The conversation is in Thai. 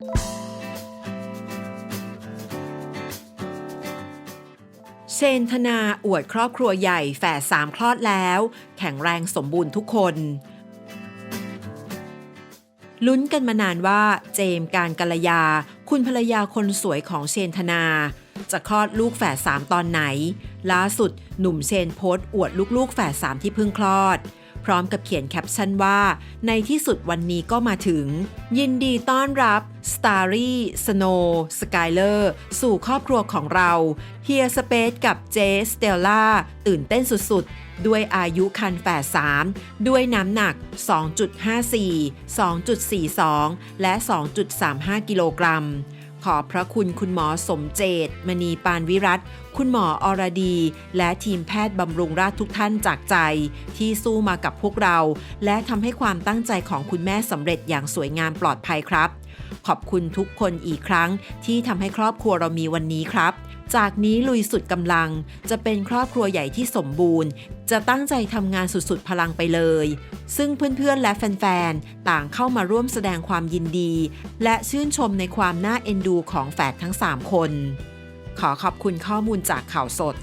เชนธนาอวดครอบครัวใหญ่แฝดสามคลอดแล้ว แข็งแรงสมบูรณ์ทุกคนลุ้นกันมานานว่าเจมการกัลยา คุณภรรยาคนสวยของเชนธนา จะคลอดลูกแฝดสามตอนไหน ล่าสุดหนุ่มเชนโพสต์อวดลูกๆแฝดสามที่เพิ่งคลอด พร้อมกับเขียนแคปชั่นว่า ในที่สุดวันนี้ก็มาถึง ยินดีต้อนรับสตาร์รี่สโนว์สกายเลอร์สู่ครอบครัวของเราเฮียสเปซกับเจสเตลล่าตื่นเต้นสุดๆ ด้วยอายุคันแฝด3ด้วยน้ำหนัก 2.54 2.42 และ 2.35 กิโลกรัม ขอบพระคุณคุณหมอสมเจต มณีปานวิรัตคุณหมออรดี และทีมแพทย์บำรุงราชทุกท่านจากใจ ที่สู้มากับพวกเรา และทำให้ความตั้งใจของคุณแม่สำเร็จอย่างสวยงามปลอดภัยครับ ขอบคุณทุกคนอีกครั้งที่ทำให้ครอบครัวเรามีวันนี้ครับ จากนี้ลุยสุดกำลัง จะเป็นครอบครัวใหญ่ที่สมบูรณ์ จะตั้งใจทำงานสุดๆพลังไปเลย ซึ่งเพื่อนๆและแฟนๆ ต่างเข้ามาร่วมแสดงความยินดี และชื่นชมในความน่าเอ็นดูของแฝดทั้ง 3 คน ขอขอบคุณข้อมูลจากข่าวสด